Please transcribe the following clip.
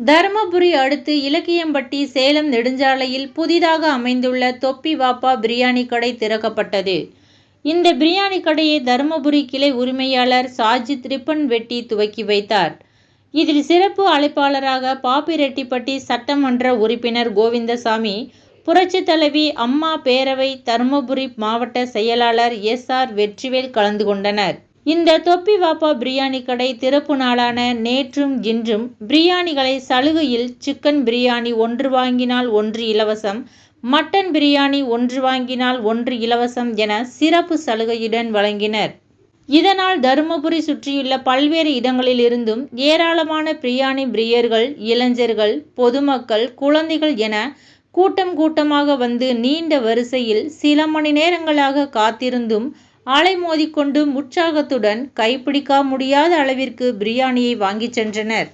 தருமபுரி அடுத்து இலக்கியம்பட்டி சேலம் நெடுஞ்சாலையில் புதிதாக அமைந்துள்ள தொப்பி வாப்பா பிரியாணி கடை திறக்கப்பட்டது. இந்த பிரியாணி கடையை தருமபுரி கிளை உரிமையாளர் சாஜித் ரிப்பன் வெட்டி துவக்கி வைத்தார். இதில் சிறப்பு அழைப்பாளராக பாப்பிரெட்டிப்பட்டி சட்டமன்ற உறுப்பினர் கோவிந்தசாமி, புரட்சி தலைவி அம்மா பேரவை தருமபுரி மாவட்ட செயலாளர் எஸ். ஆர். வெற்றிவேல் கலந்து கொண்டனர். இந்த தொப்பி வாப்பா பிரியாணி கடை திறப்பு நாளான நேற்றும் இன்றும் பிரியாணிகளை சலுகையில் சிக்கன் பிரியாணி ஒன்று வாங்கினால் ஒன்று இலவசம், மட்டன் பிரியாணி ஒன்று வாங்கினால் ஒன்று இலவசம் என சிறப்பு சலுகையுடன் வழங்கினர். இதனால் தருமபுரி சுற்றியுள்ள பல்வேறு இடங்களில் இருந்தும் ஏராளமான பிரியாணி பிரியர்கள், இளைஞர்கள், பொதுமக்கள், குழந்தைகள் என கூட்டம் கூட்டமாக வந்து நீண்ட வரிசையில் சில மணி நேரங்களாக காத்திருந்தும் ஆளை மோதிக்கொண்டும் உற்சாகத்துடன் கைபிடிக்க முடியாத அளவிற்கு பிரியாணியை வாங்கிச் சென்றனர்.